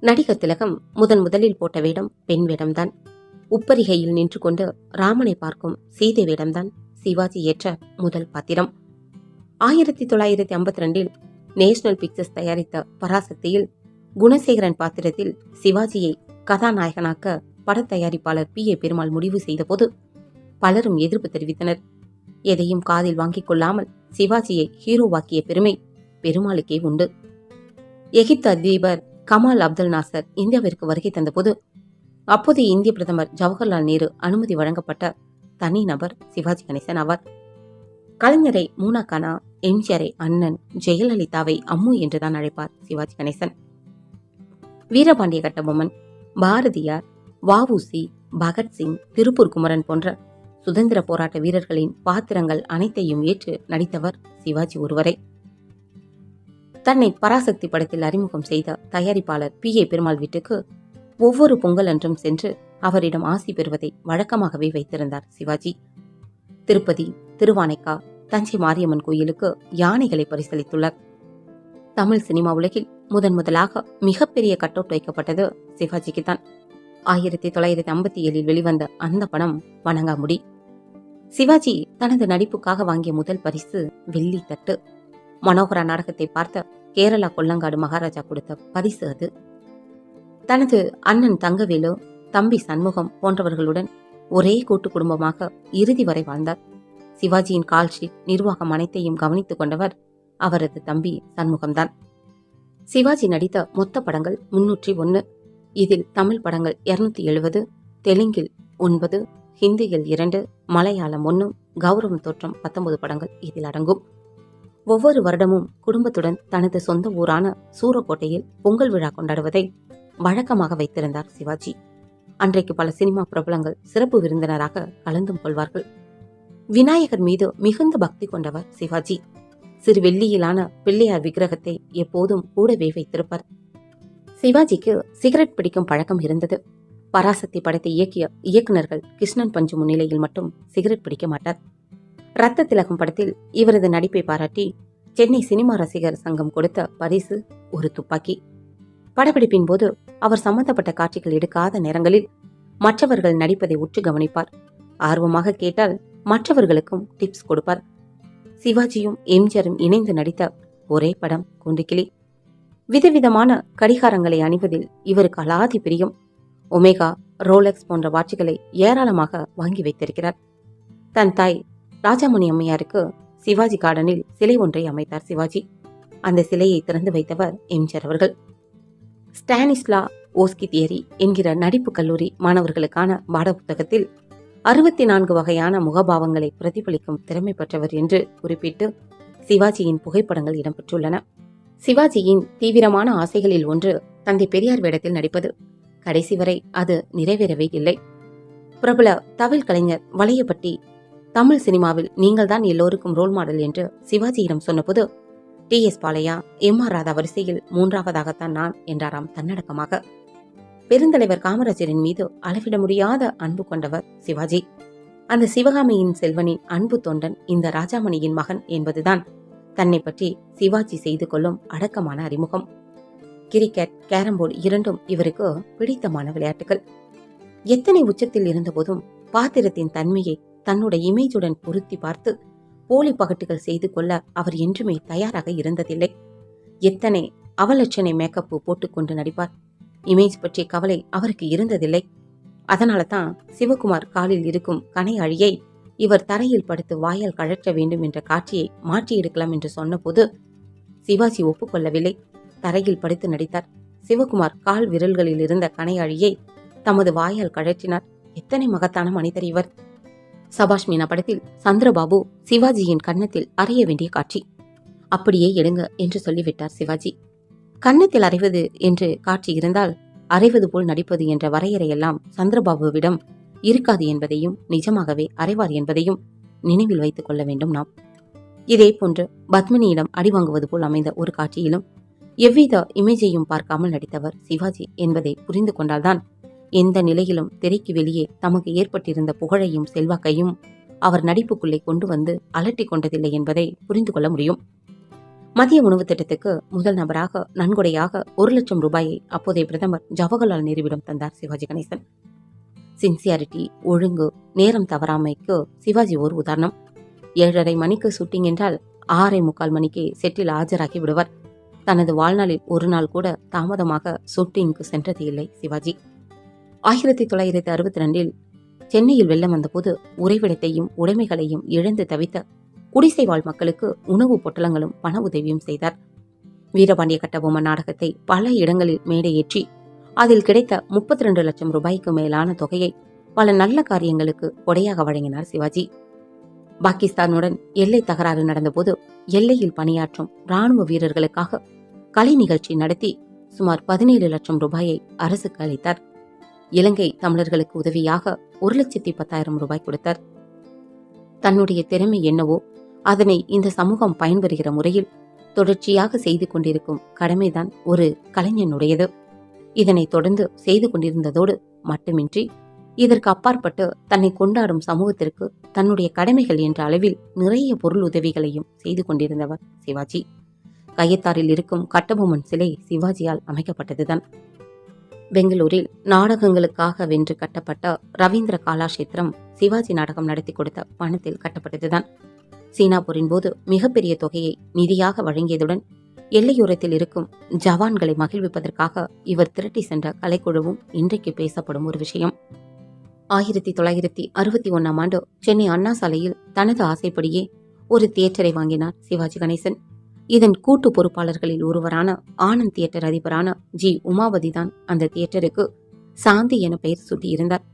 நடிகர் திலகம் முதன் முதலில் போட்ட வேடம் பெண் வேடம்தான். உப்பரிகையில் நின்று கொண்டு ராமனை பார்க்கும் சீதை வேடம்தான் சிவாஜி ஏற்ற முதல் பாத்திரம். ஆயிரத்தி தொள்ளாயிரத்தி ஐம்பத்தி ரெண்டில் நேஷனல் பிக்சர்ஸ் தயாரித்த பராசக்தியில் குணசேகரன் பாத்திரத்தில் சிவாஜியை கதாநாயகனாக்க படத்தயாரிப்பாளர் பி ஏ பெருமாள் முடிவு செய்தபோது பலரும் எதிர்ப்பு தெரிவித்தனர். எதையும் காதில் வாங்கிக் கொள்ளாமல் சிவாஜியை ஹீரோவாக்கிய பெருமை பெருமாளுக்கே உண்டு. எகிப்து அதிபர் கமால் அப்துல் நாசர் இந்தியாவிற்கு வருகை தந்தபோது அப்போதைய இந்திய பிரதமர் ஜவஹர்லால் நேரு அனுமதி வழங்கப்பட்ட தனி நபர் சிவாஜி கணேசன் ஆவார். கலைஞரை மூனாக்கானா எம்ஜிஆரை அண்ணன் ஜெயலலிதாவை அம்மு என்றுதான் அழைப்பார் சிவாஜி கணேசன். வீரபாண்டிய கட்டபொம்மன் பாரதியார் வஉசி பகத்சிங் திருப்பூர் குமரன் போன்ற சுதந்திர போராட்ட வீரர்களின் பாத்திரங்கள் அனைத்தையும் ஏற்று நடித்தவர் சிவாஜி ஒருவரை. தன்னை பராசக்தி படத்தில் அறிமுகம் செய்த தயாரிப்பாளர் பி. ஏ. பெருமாள் வீட்டுக்கு ஒவ்வொரு பொங்கல் அன்றும் சென்று அவரிடம் ஆசி பெறுவதை வழக்கமாகவே வைத்திருந்தார் சிவாஜி. திருப்பதி திருவானைக்கா தஞ்சை மாரியம்மன் கோயிலுக்கு யானைகளை பரிசளித்துள்ளார். தமிழ் சினிமா உலகில் முதன் முதலாக மிகப்பெரிய கட்டவுட் வைக்கப்பட்டது சிவாஜிக்கு தான். ஆயிரத்தி தொள்ளாயிரத்தி ஐம்பத்தி ஏழில் வெளிவந்த அந்த படம் வணங்காமுடி. சிவாஜி தனது நடிப்புக்காக வாங்கிய முதல் பரிசு வெள்ளி தட்டு மனோகரா நாடகத்தை பார்த்த கேரளா கொல்லங்காடு மகாராஜா கொடுத்த பரிசு அது. தனது அண்ணன் தங்கவேலு தம்பி சண்முகம் போன்றவர்களுடன் ஒரே கூட்டு குடும்பமாக இறுதி வரை வாழ்ந்தார். சிவாஜியின் கால் நிர்வாகம் அனைத்தையும் கவனித்துக் கொண்டவர் அவரது தம்பி சண்முகம்தான். சிவாஜி நடித்த மொத்த படங்கள் முன்னூற்றி ஒன்று இதில் தமிழ் படங்கள் இருநூத்தி எழுபது தெலுங்கில் ஒன்பது ஹிந்தியில் இரண்டு மலையாளம் ஒன்று கௌரவம் தோற்றம் பத்தொன்பது படங்கள் இதில் அடங்கும். ஒவ்வொரு வருடமும் குடும்பத்துடன் தனது சொந்த ஊரான சூரக்கோட்டையில் பொங்கல் விழா கொண்டாடுவதை வழக்கமாக வைத்திருந்தார் சிவாஜி. அன்றைக்கு பல சினிமா பிரபலங்கள் சிறப்பு விருந்தினராக கலந்தும் கொள்வார்கள். விநாயகர் மீது மிகுந்த பக்தி கொண்டவர் சிவாஜி. சிறு வெள்ளியிலான பிள்ளையார் விக்கிரகத்தை எப்போதும் கூடவே வைத்திருப்பார். சிவாஜிக்கு சிகரெட் பிடிக்கும் பழக்கம் இருந்தது. பராசக்தி படத்தை இயக்கிய இயக்குனர்கள் கிருஷ்ணன் பஞ்சு முன்னிலையில் மட்டும் சிகரெட் பிடிக்க மாட்டார். ரத்த திலகம் படத்தில் இவரது நடிப்பை பாராட்டி சென்னை சினிமா ரசிகர் சங்கம் கொடுத்த பரிசு ஒரு துப்பாக்கி. படப்பிடிப்பின் போது அவர் சம்பந்தப்பட்ட காட்சிகள் எடுக்காத நேரங்களில் மற்றவர்கள் நடிப்பதை உற்று கவனிப்பார். ஆர்வமாக கேட்டால் மற்றவர்களுக்கும் டிப்ஸ் கொடுப்பார். சிவாஜியும் எம்ஜிஆரும் இணைந்து நடித்த ஒரே படம் குண்டுக்கிளி. விதவிதமான கடிகாரங்களை அணிவதில் இவருக்கு அலாதி பிரியம். ஒமேகா ரோலெக்ஸ் போன்ற வாட்சிகளை ஏராளமாக வாங்கி வைத்திருக்கிறார். தன் தாய் ராஜாமணி அம்மையாருக்கு சிவாஜி கார்டனில் சிலை ஒன்றை அமைத்தார் சிவாஜி. அந்த சிலையை திறந்து வைத்தவர் எம்ஜிஆர் அவர்கள். ஸ்டானிஸ்லா ஓஸ்கி தியரி என்கிற நடிப்பு கல்லூரி மாணவர்களுக்கான பாடப்புத்தகத்தில் அறுபத்தி நான்கு வகையான முகபாவங்களை பிரதிபலிக்கும் திறமை பெற்றவர் என்று குறிப்பிட்டு சிவாஜியின் புகைப்படங்கள் இடம்பெற்றுள்ளன. சிவாஜியின் தீவிரமான ஆசைகளில் ஒன்று தந்தை பெரியார் வேடத்தில் நடிப்பது. கடைசி வரை அது நிறைவேறவே இல்லை. பிரபல தவில் கலைஞர் வளையப்பட்டி தமிழ் சினிமாவில் நீங்கள் தான் எல்லோருக்கும் ரோல் மாடல் என்று சிவாஜியிடம் சொன்னபோது T S Balaiah M R Radha வரிசையில் மூன்றாவதாகத்தான் நான் என்றாராம் தன்னடக்கமாக. பெருந்தலைவர் காமராஜரின் மீது அளவிட முடியாத அன்பு கொண்டவர் சிவாஜி. அந்த சிவகாமியின் செல்வனின் அன்பு தொண்டன் இந்த ராஜாமணியின் மகன் என்பதுதான் தன்னை பற்றி சிவாஜி செய்து கொள்ளும் அடக்கமான அறிமுகம். கிரிக்கெட் கேரம்போர்டு இரண்டும் இவருக்கு பிடித்தமான விளையாட்டுகள். எத்தனை உச்சத்தில் இருந்தபோதும் பாத்திரத்தின் தன்மையை தன்னுடைய இமேஜுடன் பொருத்தி பார்த்து போலி பகட்டுகள் செய்து கொள்ள அவர் என்றுமே தயாராக இருந்ததில்லை. எத்தனை அவலட்சணை மேக்கப்பு போட்டுக்கொண்டு நடிப்பார். இமேஜ் பற்றிய கவலை அவருக்கு இருந்ததில்லை. அதனால தான் சிவகுமார் காலில் இருக்கும் கனை அழியை இவர் தரையில் படுத்து வாயால் கழற்ற வேண்டும் என்ற காட்சியை மாற்றி எடுக்கலாம் என்று சொன்னபோது சிவாஜி ஒப்புக்கொள்ளவில்லை. தரையில் படுத்து நடித்தார். சிவகுமார் கால் விரல்களில் இருந்த கனையாழியை தமது வாயால் கழற்றினார். எத்தனை மகத்தான மனிதர் இவர். சபாஷ் மீனா படத்தில் சந்திரபாபு சிவாஜியின் கன்னத்தில் அறைய வேண்டிய காட்சி. அப்படியே எடுங்க என்று சொல்லிவிட்டார் சிவாஜி. கன்னத்தில் அறைவது என்று காட்சி இருந்தால் அறைவது போல் நடிப்பது என்ற வரையறையெல்லாம் சந்திரபாபுவிடம் இருக்காது என்பதையும் நிஜமாகவே அறைவார் என்பதையும் நினைவில் வைத்துக் கொள்ள வேண்டும் நாம். இதே போன்று பத்மினியிடம் அடி வாங்குவது போல் அமைந்த ஒரு காட்சியிலும் எவ்வித இமேஜையும் பார்க்காமல் நடித்தவர் சிவாஜி என்பதை புரிந்து கொண்டால்தான் எந்த நிலையிலும் திரைக்கு வெளியே தமக்கு ஏற்பட்டிருந்த புகழையும் செல்வாக்கையும் அவர் நடிப்புக்குள்ளே கொண்டு வந்து அலட்டி கொண்டதில்லை என்பதை புரிந்து கொள்ள முடியும். மதிய உணவு திட்டத்துக்கு முதல் நபராக நன்கொடையாக ஒரு லட்சம் ரூபாயை அப்போதைய பிரதமர் ஜவஹர்லால் நேருவிடம் தந்தார் சிவாஜி கணேசன். சின்சியாரிட்டி ஒழுங்கு நேரம் தவறாமைக்கு சிவாஜி ஒரு உதாரணம். ஏழரை மணிக்கு ஷூட்டிங் என்றால் ஆறை முக்கால் மணிக்கு செட்டில் ஆஜராகி விடுவார். தனது வாழ்நாளில் ஒரு நாள் கூட தாமதமாக ஷூட்டிங்க்கு சென்றது இல்லை சிவாஜி. ஆயிரத்தி தொள்ளாயிரத்தி அறுபத்தி ரெண்டில் சென்னையில் வெள்ளம் வந்தபோது உறைவிடத்தையும் உடைமைகளையும் இழந்து தவித்த குடிசை வாழ் மக்களுக்கு உணவு பொட்டலங்களும் பண உதவியும் செய்தார். வீரபாண்டிய கட்டபொம்மன் நாடகத்தை பல இடங்களில் மேடையேற்றி அதில் கிடைத்த முப்பத்தி ரெண்டு லட்சம் ரூபாய்க்கு மேலான தொகையை பல நல்ல காரியங்களுக்கு கொடையாக வழங்கினார் சிவாஜி. பாகிஸ்தானுடன் எல்லை தகராறு நடந்தபோது எல்லையில் பணியாற்றும் ராணுவ வீரர்களுக்காக கலை நிகழ்ச்சி நடத்தி சுமார் பதினேழு லட்சம் ரூபாயை அரசுக்கு அளித்தார். இலங்கை தமிழர்களுக்கு உதவியாக ஒரு லட்சத்தி பத்தாயிரம் ரூபாய் கொடுத்தார். தன்னுடைய திறமை என்னவோ அதனை இந்த சமூகம் பயன்பெறுகிற முறையில் தொடர்ச்சியாக செய்து கொண்டிருக்கும் கடமைதான் ஒரு கலைஞனுடையது. இதனை தொடர்ந்து செய்து கொண்டிருந்ததோடு மட்டுமின்றி இதற்கு அப்பாற்பட்டு தன்னை கொண்டாடும் சமூகத்திற்கு தன்னுடைய கடமைகள் என்ற அளவில் நிறைய பொருள் உதவிகளையும் செய்து கொண்டிருந்தவர் சிவாஜி. கயத்தாரில் இருக்கும் கட்டபொம்மன் சிலை சிவாஜியால் அமைக்கப்பட்டதுதான். பெங்களூரில் நாடகங்களுக்காக வென்று கட்டப்பட்ட ரவீந்திர கலாஷேத்திரம் சிவாஜி நாடகம் நடத்தி கொடுத்த பணத்தில் கட்டப்பட்டதுதான். சீனா போரின் போது மிகப்பெரிய தொகையை நிதியாக வழங்கியதுடன் எல்லையோரத்தில் இருக்கும் ஜவான்களை மகிழ்விப்பதற்காக இவர் திரட்டி சென்ற கலைக்குழுவும் இன்றைக்கு பேசப்படும் ஒரு விஷயம். ஆயிரத்தி தொள்ளாயிரத்தி அறுபத்தி ஒன்னாம் ஆண்டு சென்னை அண்ணா சாலையில் தனது ஆசைப்படியே ஒரு தியேட்டரை வாங்கினார் சிவாஜி கணேசன். இதன் கூட்டு பொறுப்பாளர்களில் ஒருவரான ஆனந்த் தியேட்டர் அதிபரான ஜி. உமாவதி தான் அந்த தியேட்டருக்கு சாந்தி என பெயர் சூட்டியிருந்தார்.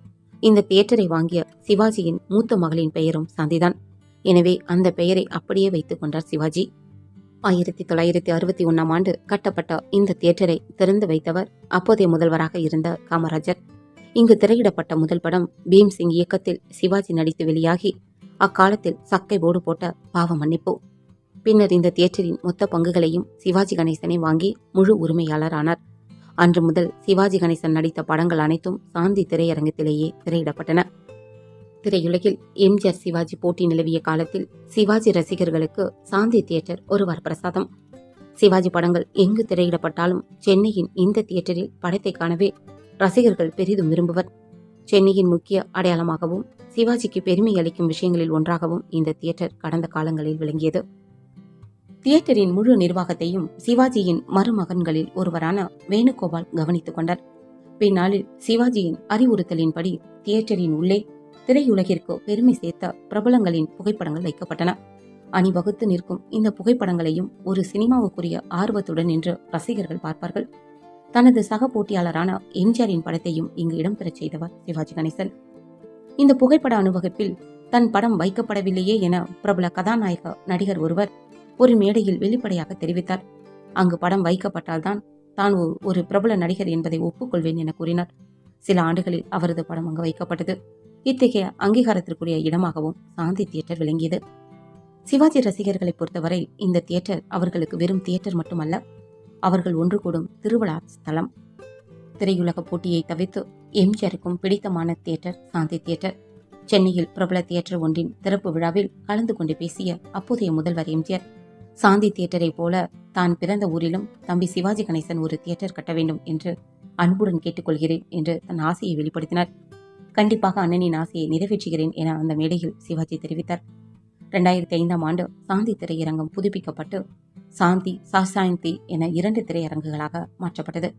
இந்த தியேட்டரை வாங்கிய சிவாஜியின் மூத்த மகளின் பெயரும் சாந்திதான். எனவே அந்த பெயரை அப்படியே வைத்துக் கொண்டார் சிவாஜி. ஆயிரத்தி தொள்ளாயிரத்தி அறுபத்தி ஒன்னாம் ஆண்டு கட்டப்பட்ட இந்த தியேட்டரை திறந்து வைத்தவர் அப்போதைய முதல்வராக இருந்த காமராஜர். இங்கு திரையிடப்பட்ட முதல் படம் பீம்சிங் இயக்கத்தில் சிவாஜி நடித்து வெளியாகி அக்காலத்தில் சக்கை போடு போட்ட பாவ மன்னிப்பு. பின்னர் இந்த தியேட்டரின் மொத்த பங்குகளையும் சிவாஜி கணேசனை வாங்கி முழு உரிமையாளரானார். அன்று முதல் சிவாஜி கணேசன் நடித்த படங்கள் அனைத்தும் சாந்தி திரையரங்கத்திலேயே திரையிடப்பட்டன. திரையுலகில் எம்ஜிஆர் சிவாஜி போட்டி நிலவிய காலத்தில் சிவாஜி ரசிகர்களுக்கு சாந்தி தியேட்டர் ஒரு வரப்பிரசாதம். சிவாஜி படங்கள் எங்கு திரையிடப்பட்டாலும் சென்னையின் இந்த தியேட்டரில் படத்தை காணவே ரசிகர்கள் பெரிதும் விரும்புவர். சென்னையின் முக்கிய அடையாளமாகவும் சிவாஜிக்கு பெருமை அளிக்கும் விஷயங்களில் ஒன்றாகவும் இந்த தியேட்டர் கடந்த காலங்களில் விளங்கியது. தியேட்டரின் முழு நிர்வாகத்தையும் சிவாஜியின் மருமகன்களில் ஒருவரான வேணுகோபால் கவனித்துக் கொண்டார். பின்னாளில் சிவாஜியின் அறிவுறுத்தலின்படி தியேட்டரின் உள்ளே திரையுலகிற்கு பெருமை சேர்த்த பிரபலங்களின் புகைப்படங்கள் வைக்கப்பட்டன. அணிவகுத்து நிற்கும் இந்த புகைப்படங்களையும் ஒரு சினிமாவுக்குரிய ஆர்வத்துடன் நின்று ரசிகர்கள் பார்ப்பார்கள். தனது சக போட்டியாளரான எம்ஜிஆரின் படத்தையும் இங்கு இடம்பெறச் செய்தவர் சிவாஜி கணேசன். இந்த புகைப்பட அணிவகுப்பில் தன் படம் வைக்கப்படவில்லையே என பிரபல கதாநாயக நடிகர் ஒருவர் ஒரு மேடையில் வெளிப்படையாக தெரிவித்தார். அங்கு படம் வைக்கப்பட்டால்தான் தான் ஒரு பிரபல நடிகர் என்பதை ஒப்புக்கொள்வேன் என கூறினார். சில ஆண்டுகளில் அவரது படம் அங்கு வைக்கப்பட்டது. இத்தகைய அங்கீகாரத்திற்குரிய இடமாகவும் சாந்தி தியேட்டர் விளங்கியது. சிவாஜி ரசிகர்களை பொறுத்தவரை இந்த தியேட்டர் அவர்களுக்கு வெறும் தியேட்டர் மட்டுமல்ல அவர்கள் ஒன்று கூடும் திருவிழா ஸ்தலம். திரையுலக போட்டியை தவிர்த்து எம்ஜிஆருக்கும் பிடித்தமான தியேட்டர் சாந்தி தியேட்டர். சென்னையில் பிரபல தியேட்டர் ஒன்றின் திறப்பு விழாவில் கலந்து கொண்டு பேசிய அப்போதைய முதல்வர் எம்ஜிஆர் சாந்தி தியேட்டரை போல தான் பிறந்த ஊரிலும் தம்பி சிவாஜி கணேசன் ஒரு தியேட்டர் கட்ட வேண்டும் என்று அன்புடன் கேட்டுக்கொள்கிறேன் என்று தன் ஆசையை வெளிப்படுத்தினார். கண்டிப்பாக அண்ணனின் ஆசையை நிறைவேற்றுகிறேன் என அந்த மேடையில் சிவாஜி தெரிவித்தார். ரெண்டாயிரத்தி ஐந்தாம் ஆண்டு சாந்தி திரையரங்கம் புதுப்பிக்கப்பட்டு சாந்தி சாசாயந்தி என இரண்டு திரையரங்குகளாக மாற்றப்பட்டது.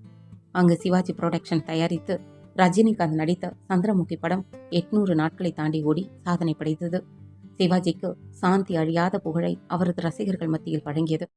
அங்கு சிவாஜி புரொடக்ஷன் தயாரித்து ரஜினிகாந்த் நடித்த சந்திரமுகி படம் எட்நூறு நாட்களை தாண்டி ஓடி சாதனை படைத்தது. சிவாஜிக்கு சாந்தி அழியாத புகழை அவரது ரசிகர்கள் மத்தியில் வழங்கியது.